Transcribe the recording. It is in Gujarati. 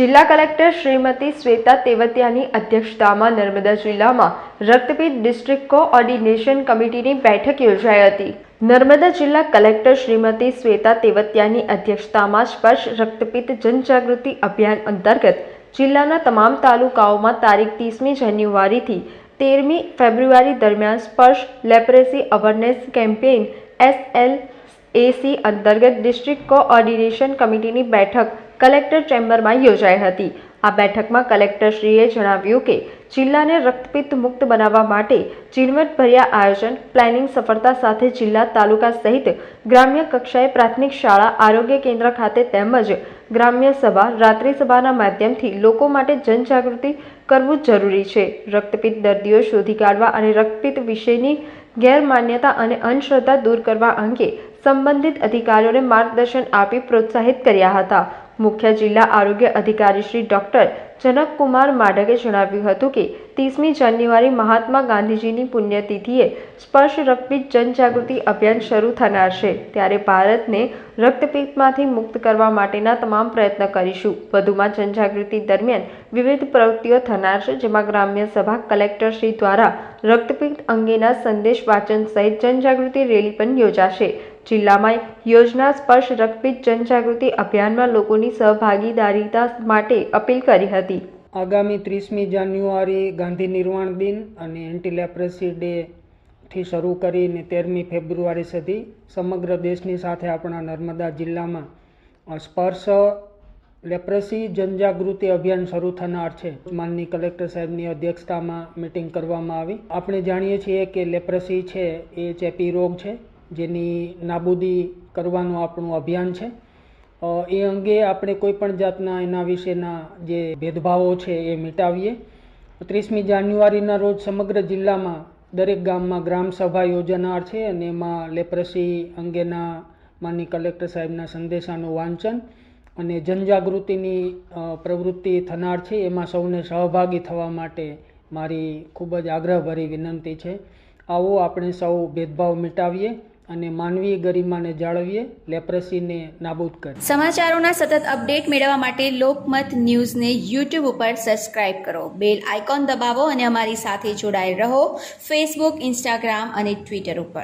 જિલ્લા કલેક્ટર શ્રીમતી શ્વેતા તેવતિયાની અધ્યક્ષતામાં નર્મદા જિલ્લામાં રક્તપિત ડિસ્ટ્રિક્ટ કોઓર્ડિનેશન કમિટીની બેઠક યોજાઈ હતી. નર્મદા જિલ્લા કલેક્ટર શ્રીમતી શ્વેતા તેવતિયાની અધ્યક્ષતામાં સ્પર્શ રક્તપિત જનજાગૃતિ અભિયાન અંતર્ગત જિલ્લાના તમામ તાલુકાઓમાં તારીખ ત્રીસમી જાન્યુઆરીથી તેરમી ફેબ્રુઆરી દરમિયાન Sparsh leprosy awareness campaign SL AC અંતર્ગત ડિસ્ટ્રિક્ટ કોઓર્ડિનેશન કમિટીની બેઠક કલેક્ટર ચેમ્બરમાં યોજાઈ હતી. આ બેઠકમાં કલેક્ટરશ્રીએ જણાવ્યું કે, જિલ્લાને રક્તપિત્ત મુક્ત બનાવવા માટે ઝીણવટભર્યા આયોજન, પ્લાનિંગ સફળતા સાથે જિલ્લા તાલુકા સહિત ગ્રામ્ય કક્ષાએ પ્રાથમિક શાળા, આરોગ્ય કેન્દ્ર ખાતે તેમજ ગ્રામ્ય સભા, રાત્રિ સભાના માધ્યમથી લોકો માટે જનજાગૃતિ કરવું જરૂરી છે. રક્તપિત્ત દર્દીઓ શોધી કાઢવા અને રક્તપિત્ત વિશેની ગેરમાન્યતા અને અંધશ્રદ્ધા દૂર કરવા અંગે સંબંધિત અધિકારીઓને માર્ગદર્શન આપી પ્રોત્સાહિત કર્યા હતા. મુખ્ય જિલ્લા આરોગ્ય અધિકારી શ્રી ડોક્ટર જનકકુમાર માડકે જણાવ્યું હતું કે, ત્રીસમી જાન્યુઆરી મહાત્મા ગાંધીજીની પુણ્યતિથિએ સ્પર્શ રક્તપિત જનજાગૃતિ અભિયાન શરૂ થનાર છે. ત્યારે ભારતને રક્તપિત્તમાંથી મુક્ત કરવા માટેના તમામ પ્રયત્ન કરીશું. વધુમાં જનજાગૃતિ દરમિયાન વિવિધ પ્રવૃત્તિઓ થનાર છે, જેમાં ગ્રામ્ય સભા કલેક્ટર શ્રી દ્વારા રક્તપિત્ત અંગેના સંદેશ વાંચન સહિત જનજાગૃતિ રેલી પણ યોજાશે. જિલ્લામાં યોજના સ્પર્શ રક્તપિત્ત જનજાગૃતિ અભિયાનમાં લોકોની સહભાગીદારીતા માટે અપીલ કરી હતી. આગામી ત્રીસમી જાન્યુઆરી ગાંધી નિર્વાણ દિન અને એન્ટી લેપ્રસી ડે શરૂ કરીને તેરમી ફેબ્રુઆરી સુધી સમગ્ર દેશની સાથે આપણા નર્મદા જિલ્લામાં સ્પર્શ લેપ્રસી જનજાગૃતિ અભિયાન શરૂ થનાર છે. માનની કલેક્ટર સાહેબની અધ્યક્ષતામાં મિટિંગ કરવામાં આવી. આપણે જાણીએ છીએ કે લેપ્રસી છે એ ચેપી રોગ છે. જેની નાબૂદી કરવાનું આપણું અભિયાન છે. એ અંગે આપણે કોઈ પણ જાતના એના વિશેના જે ભેદભાવો છે એ મિટાવીએ. ત્રીસમી જાન્યુઆરીના રોજ સમગ્ર જિલ્લામાં દરેક ગામમાં ગ્રામ સભા યોજાનાર છે અને એમાં લેપ્રસી અંગેના માનની કલેક્ટર સાહેબના સંદેશાનું વાંચન અને જનજાગૃતિની પ્રવૃત્તિ થનાર છે. એમાં સૌને સહભાગી થવા માટે મારી ખૂબ જ આગ્રહભરી વિનંતી છે. આવો આપણે સૌ ભેદભાવ મિટાવીએ. અને માનવીય ગરિમાને જાળવીએ, લેપ્રસીને નાબૂદ કરીએ. સમાચારોના સતત અપડેટ મેળવવા માટે લોકમત ન્યૂઝને યુટ્યુબ ઉપર સબસ્ક્રાઇબ કરો. બેલ આઇકોન દબાવો અને અમારી સાથે જોડાયેલ રહો. ફેસબુક ઇન્સ્ટાગ્રામ અને ટ્વિટર ઉપર.